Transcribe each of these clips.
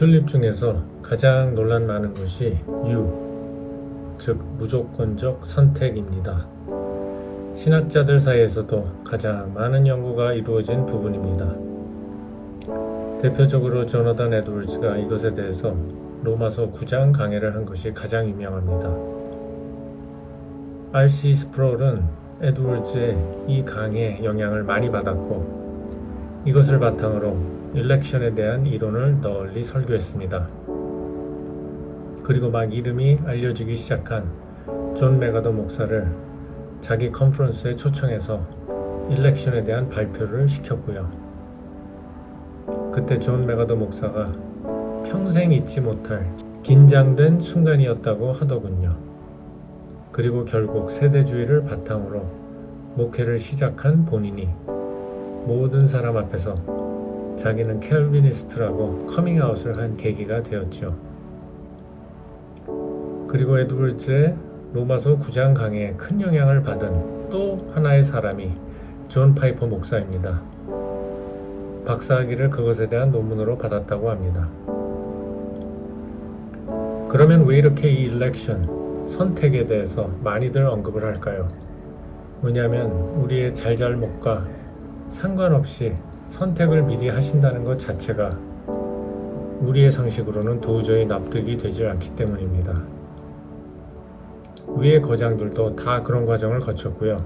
튤립 중에서 가장 논란 많은 것이 U, 즉 무조건적 선택입니다. 신학자들 사이에서도 가장 많은 연구가 이루어진 부분입니다. 대표적으로 조너단 에드월즈가 이것에 대해서 로마서 9장 강해를 한 것이 가장 유명합니다. R.C. 스프롤은 에드월즈의 이 강의 영향을 많이 받았고 이것을 바탕으로 일렉션에 대한 이론을 널리 설교했습니다. 그리고 막 이름이 알려지기 시작한 존 메가더 목사를 자기 컨퍼런스에 초청해서 일렉션에 대한 발표를 시켰고요. 그때 존 메가더 목사가 평생 잊지 못할 긴장된 순간이었다고 하더군요. 그리고 결국 세대주의를 바탕으로 목회를 시작한 본인이 모든 사람 앞에서 자기는 켈비니스트라고 커밍아웃을 한 계기가 되었죠. 그리고 에드월즈의 로마서 9장 강의에 큰 영향을 받은 또 하나의 사람이 존 파이퍼 목사입니다. 박사학위를 그것에 대한 논문으로 받았다고 합니다. 그러면 왜 이렇게 이 일렉션, 선택에 대해서 많이들 언급을 할까요? 왜냐하면 우리의 잘잘못과 상관없이 선택을 미리 하신다는 것 자체가 우리의 상식으로는 도저히 납득이 되지 않기 때문입니다. 위의 거장들도 다 그런 과정을 거쳤고요.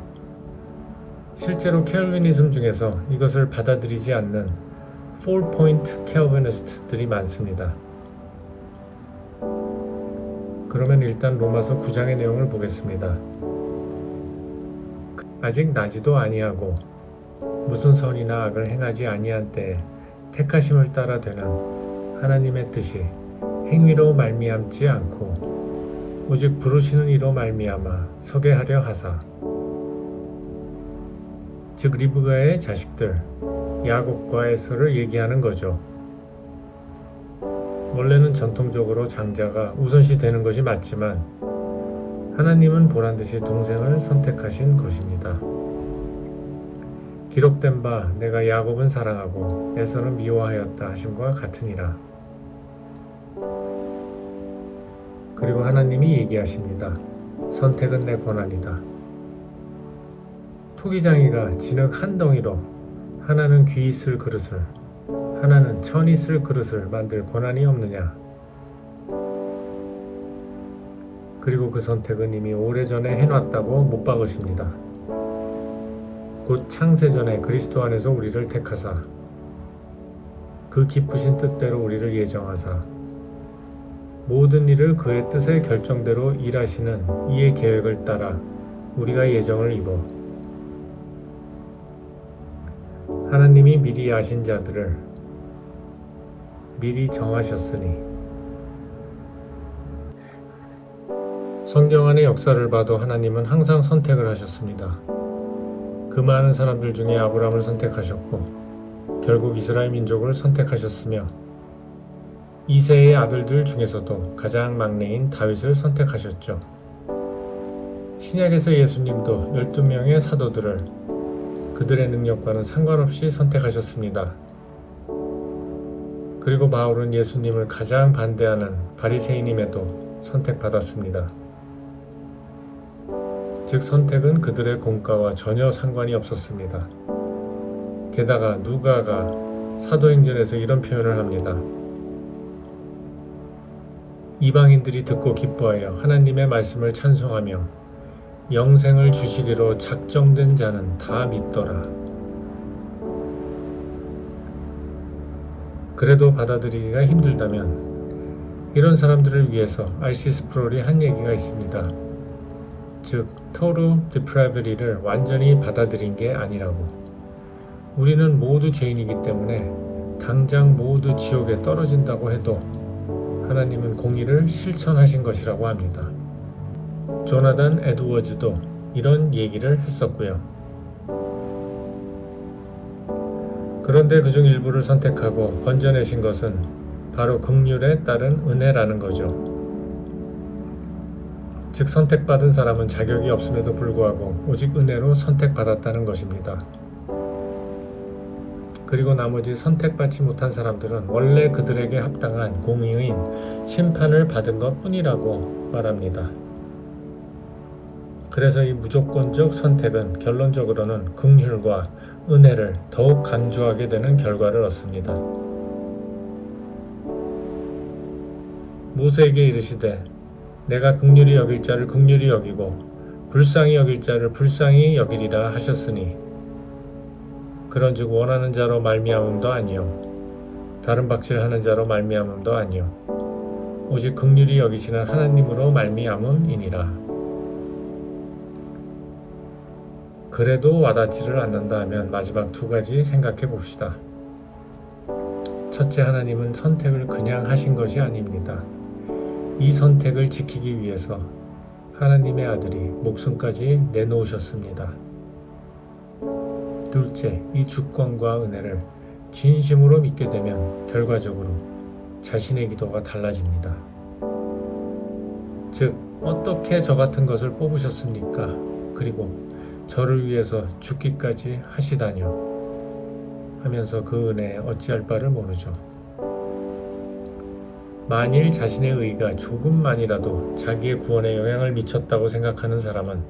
실제로 켈비니즘 중에서 이것을 받아들이지 않는 4포인트 켈비니스트들이 많습니다. 그러면 일단 로마서 9장의 내용을 보겠습니다. 아직 나지도 아니하고 무슨 선이나 악을 행하지 아니한 때에 택하심을 따라 되는 하나님의 뜻이 행위로 말미암지 않고 오직 부르시는 이로 말미암아 서게 하려 하사 즉 리브가의 자식들 야곱과 에서를 얘기하는 거죠. 원래는 전통적으로 장자가 우선시 되는 것이 맞지만 하나님은 보란 듯이 동생을 선택하신 것입니다. 기록된 바 내가 야곱은 사랑하고 에서는 미워하였다 하심과 같으니라. 그리고 하나님이 얘기하십니다. 선택은 내 권한이다. 토기장이가 진흙 한 덩이로 하나는 귀 있을 그릇을 하나는 천 있을 그릇을 만들 권한이 없느냐? 그리고 그 선택은 이미 오래전에 해놨다고 못 박으십니다. 곧 창세전에 그리스도 안에서 우리를 택하사. 그 기쁘신 뜻대로 우리를 예정하사. 모든 일을 그의 뜻의 결정대로 일하시는 이의 계획을 따라 우리가 예정을 입어. 하나님이 미리 아신 자들을 미리 정하셨으니. 성경 안의 역사를 봐도 하나님은 항상 선택을 하셨습니다. 그 많은 사람들 중에 아브라함을 선택하셨고 결국 이스라엘 민족을 선택하셨으며 이세의 아들들 중에서도 가장 막내인 다윗을 선택하셨죠. 신약에서 예수님도 12명의 사도들을 그들의 능력과는 상관없이 선택하셨습니다. 그리고 바울은 예수님을 가장 반대하는 바리새인임에도 선택받았습니다. 즉 선택은 그들의 공과와 전혀 상관이 없었습니다. 게다가 누가가 사도행전에서 이런 표현을 합니다. 이방인들이 듣고 기뻐하여 하나님의 말씀을 찬송하며 영생을 주시기로 작정된 자는 다 믿더라. 그래도 받아들이기가 힘들다면 이런 사람들을 위해서 알시 스 프롤이 한 얘기가 있습니다. 즉, 토르 디프라베리를 완전히 받아들인 게 아니라고. 우리는 모두 죄인이기 때문에 당장 모두 지옥에 떨어진다고 해도 하나님은 공의를 실천하신 것이라고 합니다. 조나단 에드워즈도 이런 얘기를 했었고요. 그런데 그중 일부를 선택하고 건져내신 것은 바로 극률에 따른 은혜라는 거죠. 즉 선택받은 사람은 자격이 없음에도 불구하고 오직 은혜로 선택받았다는 것입니다. 그리고 나머지 선택받지 못한 사람들은 원래 그들에게 합당한 공의인 심판을 받은 것 뿐이라고 말합니다. 그래서 이 무조건적 선택은 결론적으로는 긍휼과 은혜를 더욱 강조하게 되는 결과를 얻습니다. 모세에게 이르시되 내가 긍휼히 여길 자를 긍휼히 여기고 불쌍히 여길 자를 불쌍히 여기리라 하셨으니 그런즉 원하는 자로 말미암음도 아니요 다른 박질하는 자로 말미암음도 아니요 오직 긍휼히 여기시는 하나님으로 말미암음이니라 그래도 와닿지를 않는다 하면 마지막 두 가지 생각해 봅시다. 첫째 하나님은 선택을 그냥 하신 것이 아닙니다. 이 선택을 지키기 위해서 하나님의 아들이 목숨까지 내놓으셨습니다. 둘째, 이 주권과 은혜를 진심으로 믿게 되면 결과적으로 자신의 기도가 달라집니다. 즉, 어떻게 저 같은 것을 뽑으셨습니까? 그리고 저를 위해서 죽기까지 하시다뇨. 하면서 그 은혜에 어찌할 바를 모르죠. 만일 자신의 의가 조금만이라도 자기의 구원에 영향을 미쳤다고 생각하는 사람은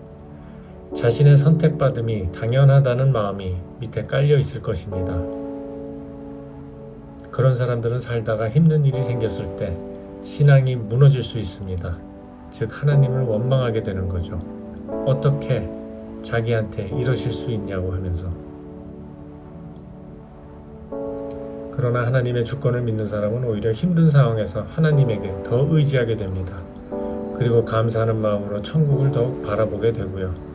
자신의 선택받음이 당연하다는 마음이 밑에 깔려 있을 것입니다. 그런 사람들은 살다가 힘든 일이 생겼을 때 신앙이 무너질 수 있습니다. 즉, 하나님을 원망하게 되는 거죠. 어떻게 자기한테 이러실 수 있냐고 하면서. 그러나 하나님의 주권을 믿는 사람은 오히려 힘든 상황에서 하나님에게 더 의지하게 됩니다. 그리고 감사하는 마음으로 천국을 더욱 바라보게 되고요.